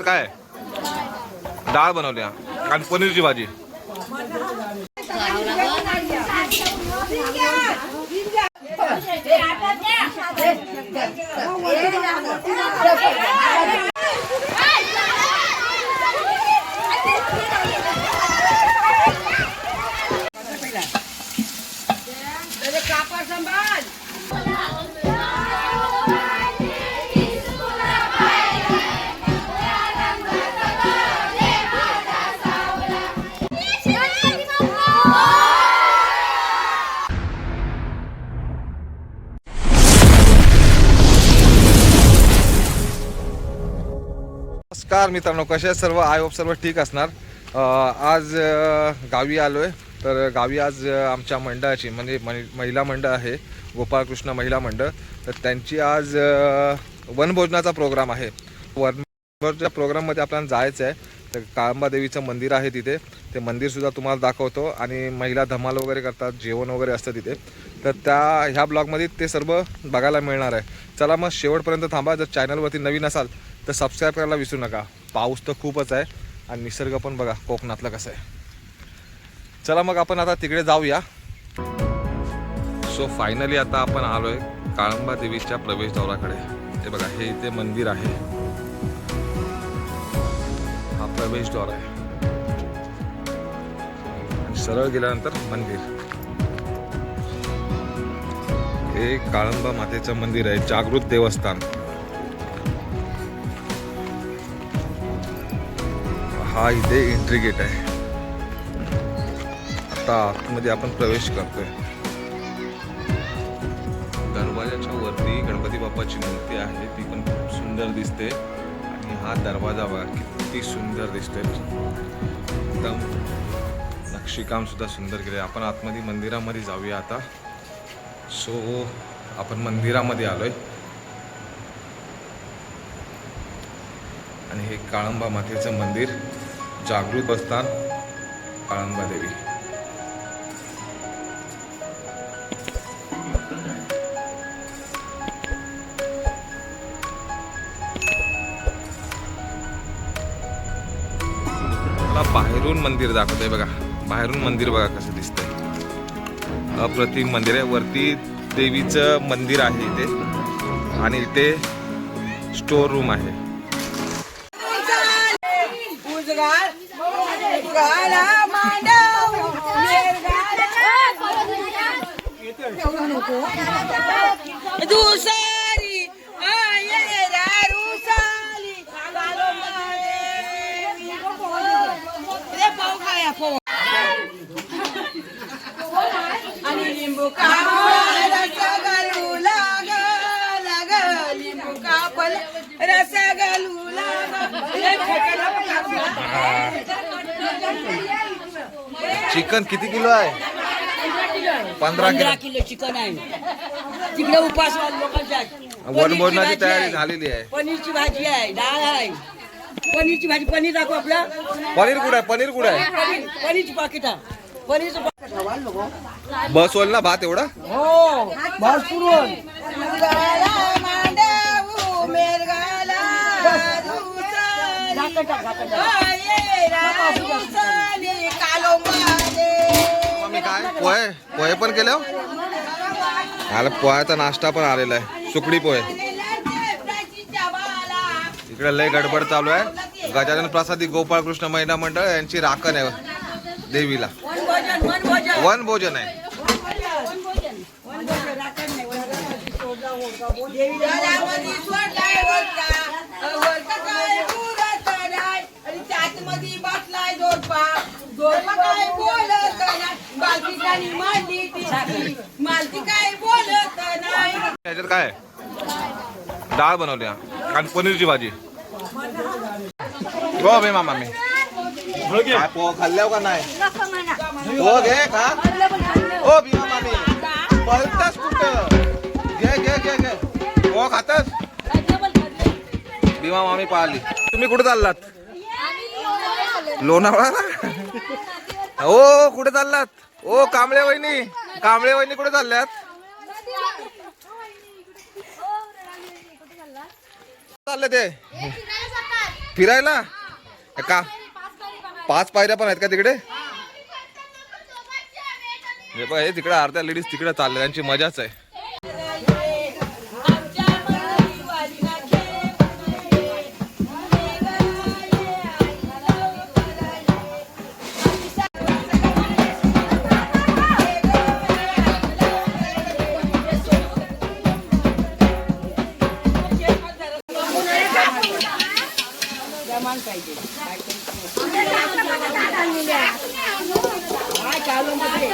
काय? डाळ बनवल्या आणि पनीरची भाजी. Okay. नमस्कार मित्रांनो कसे आहेत सर्व? आय होप सर्व ठीक असणार. आज गावी आलो आहे तर गावी आज आमच्या मंडळाची म्हणजे महि- महिला मंडळ आहे गोपाळकृष्ण महिला मंडळ. तर त्यांची आज वनभोजनाचा प्रोग्राम आहे. वनभोजनाच्या प्रोग्राममध्ये आपल्याला जायचं आहे. तर काळंबादेवीचं मंदिर आहे तिथे. ते मंदिरसुद्धा तुम्हाला दाखवतो. आणि महिला धमाल वगैरे करतात जेवण वगैरे असतं तिथे. तर त्या ह्या ब्लॉगमध्ये ते सर्व बघायला मिळणार आहे. चला मग शेवटपर्यंत थांबा. जर चॅनलवरती नवीन असाल तर सबस्क्राईब करायला विसरू नका. पाऊस तर खूपच आहे आणि निसर्ग पण बघा कोकणातलं कसं आहे. चला मग आपण आता तिकडे जाऊया. सो फायनली आता आपण आलोय काळंबा देवीच्या प्रवेशद्वाराकडे हे बघा हे इथे मंदिर आहे. हा प्रवेशद्वार आहे. सरळ गेल्यानंतर मंदिर. हे काळंबा मातेचं मंदिर आहे जागृत देवस्थान. हा इथे एंट्री गेट आहे. आता आतमध्ये आपण प्रवेश करतोय. दरवाजाच्या वरती गणपती बाप्पाची मूर्ती आहे. ती पण खूप सुंदर दिसते. आणि हा दरवाजा बघा किती सुंदर दिसते एकदम नक्षीकाम सुद्धा सुंदर केले आपण आतमध्ये मंदिरामध्ये जाऊया आता. सो आपण मंदिरामध्ये आलोय. आणि हे काळंबा मातेचं मंदिर. जागृत असतान काळंबा देवी मला बाहेरून मंदिर दाखवतंय बघा. बाहेरून मंदिर बघा कसं दिसतंय. अप्रतिम मंदिर आहे. वरती देवीचं मंदिर आहे इथे. आणि इथे स्टोर रूम आहे. दुसरी आये रुसाली आणि लिंबू कापल रस घालू लाग लाग. लिंबू कापल रस घालू लाग. चिकन किती किलो आहे? पंधरा पंधरा किलो किलो चिकन आहे. तिकडे उपास वनभोजनाची तयारी झालेली आहे. पनीरची भाजी आहे डाळ आहे. पनीरची भाजी पनीर दाखव आपला. पनीर कुठं आहे? पनीर कुठं आहे? पनीर पनीरची पाकिट आहे. पनीरचं पाकिट बस होईल ना भात एवढा? हो. काय पोहे? पोहे पण केले हो? आला पोह्याचा नाश्ता पण आलेला आहे. सुकडी पोहे. इकडे लय गडबड चालू आहे. गजानन प्रसादी गोपाळकृष्ण महिला मंडळ यांची राखण आहे देवीला. वन भोजन आहे. काय डाळ बनवली आणि पनीरची भाजी. हो बे मामा मी. पोह खाल्ल्यावर का नाही? हो घे का हो भीमा मामा मी. कुठं? घे घे घे घे. हो खातस? भीमा मामी पाहिली. तुम्ही कुठे चाललात? लोणावळा. ओ कुठे चाललात? ओ कांबळे वहिनी कांबळे वहिनी कुठे चालल्यात? चालले ते? फिरायला? का? पाच पायऱ्या पण आहेत का तिकडे? हे बघ, हे तिकडे अर्ध्या लेडीज तिकडे चालल्या त्यांची मजाच आहे. काय चालू मध्ये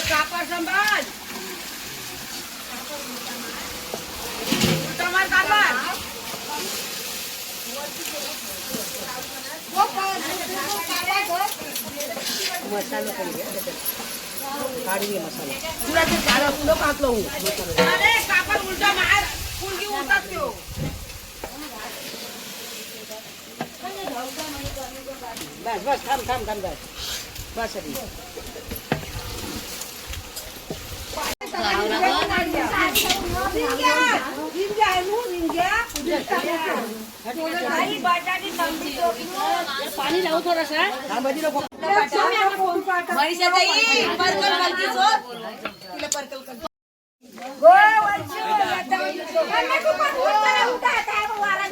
कापड संभाल संभाल कापड मसाला काढून घे मसाला तुला ते झाडं फुलं कापलं हो अरे कापड उलटा मार फुलगी उलटाच त्यो बस बस थांब थांब थांब बस बस अरे. पाणी लावू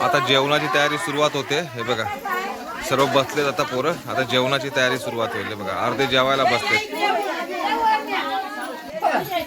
आता जेवणाची तयारी सुरुवात होते हे बघा. सर्व बसलेत आता पोरं. आता जेवणाची तयारी सुरुवात होईल हे बघा. अर्धे जेवायला बसले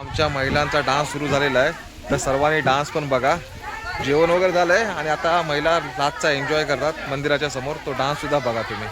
आमच्या महिलांचा डान्स सुरू झालेला आहे. तर सर्वांनी डान्स पण बघा. जेवण वगैरे झालंय आणि आता महिला रातचा एन्जॉय करतात मंदिराच्या समोर. तो डान्स सुद्धा बघा तुम्ही.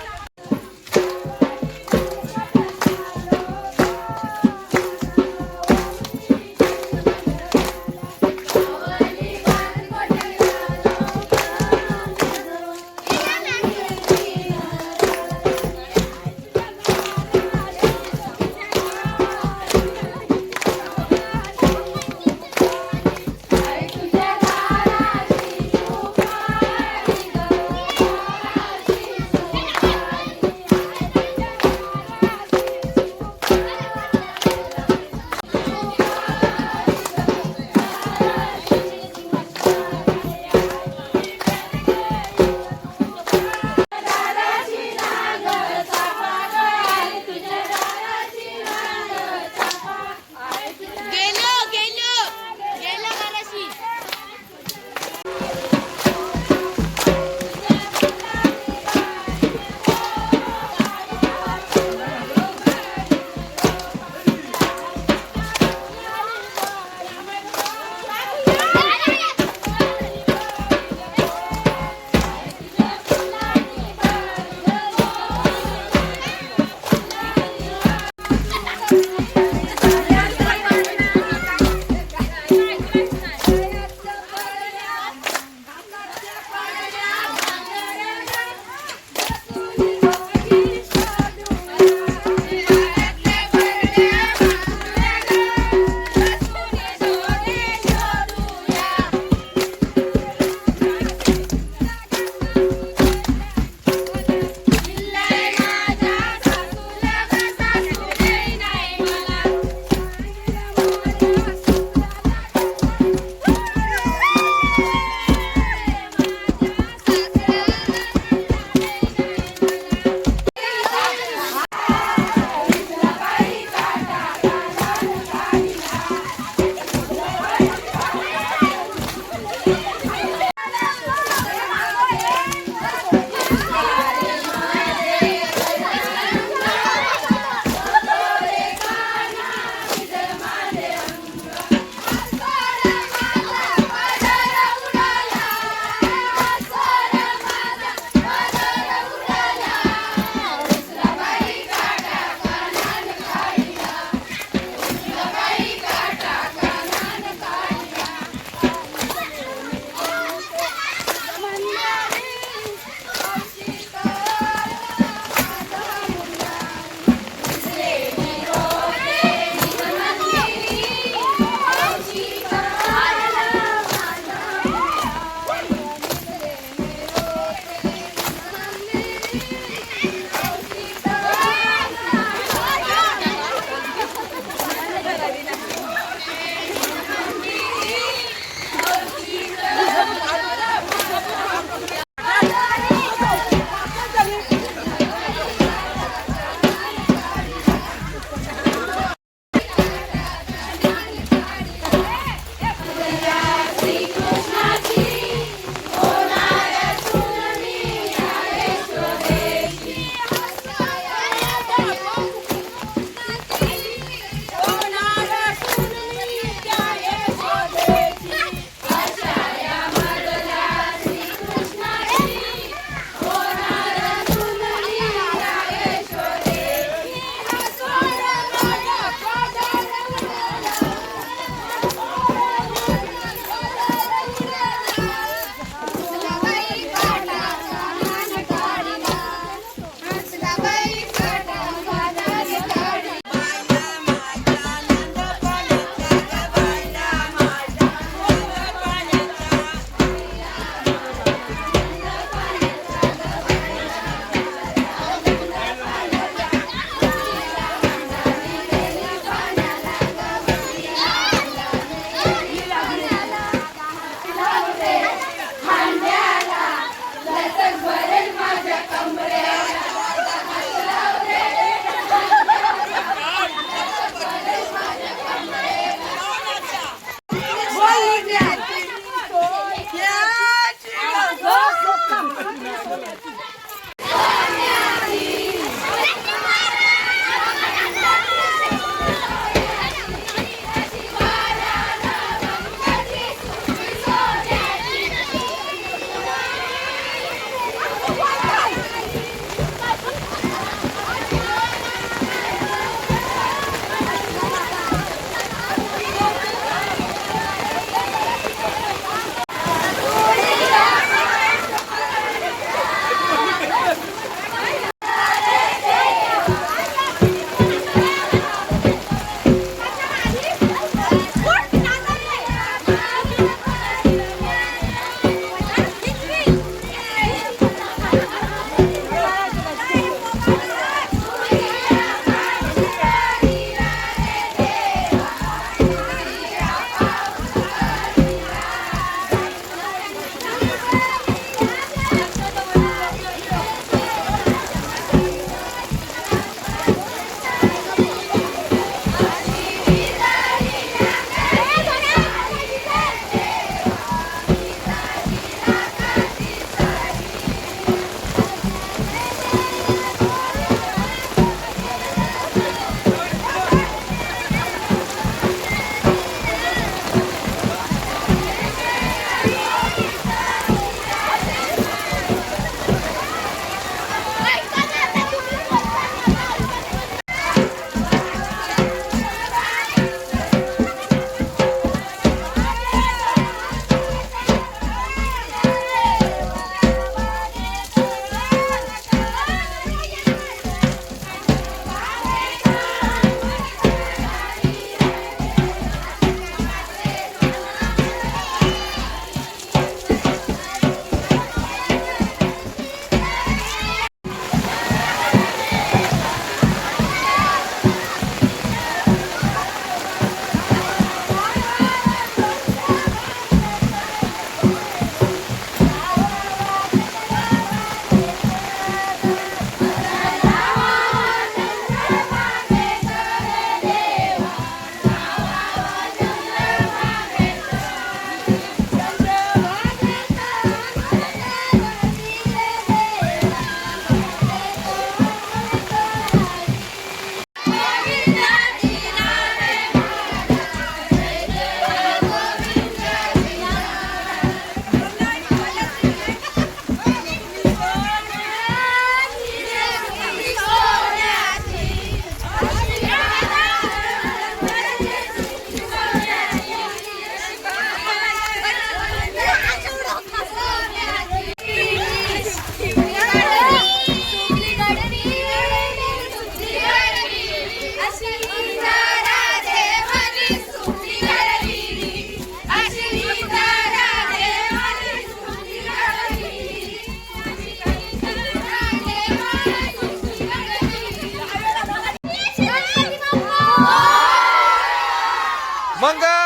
मंगल मूर्ती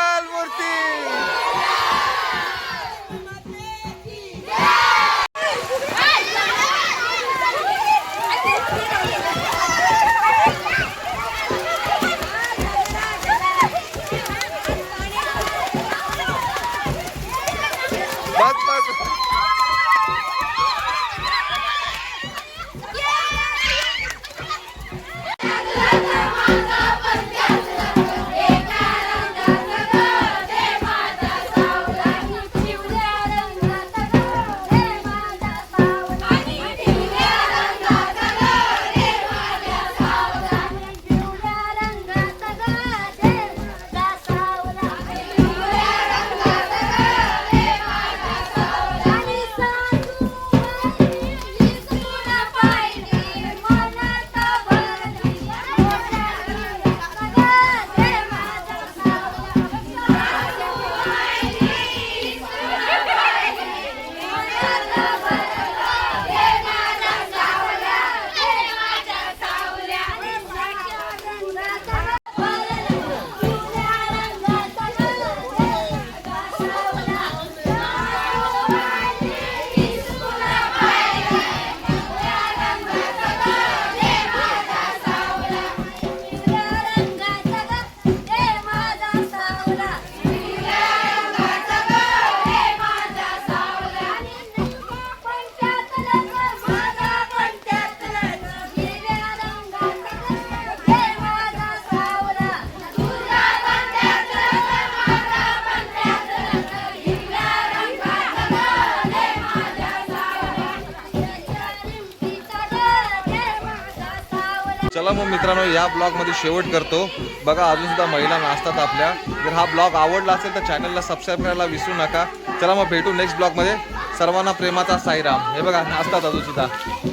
मित्रांनो या ब्लॉगमध्ये शेवट करतो. बघा अजूनसुद्धा महिला नाचतात आपल्या. जर हा ब्लॉग आवडला असेल तर चॅनलला सबस्क्राईब करायला विसरू नका. चला मग भेटू नेक्स्ट ब्लॉगमध्ये सर्वांना प्रेमाचा साईराम. हे बघा नाचतात अजूनसुद्धा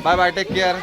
बाय बाय टेक केअर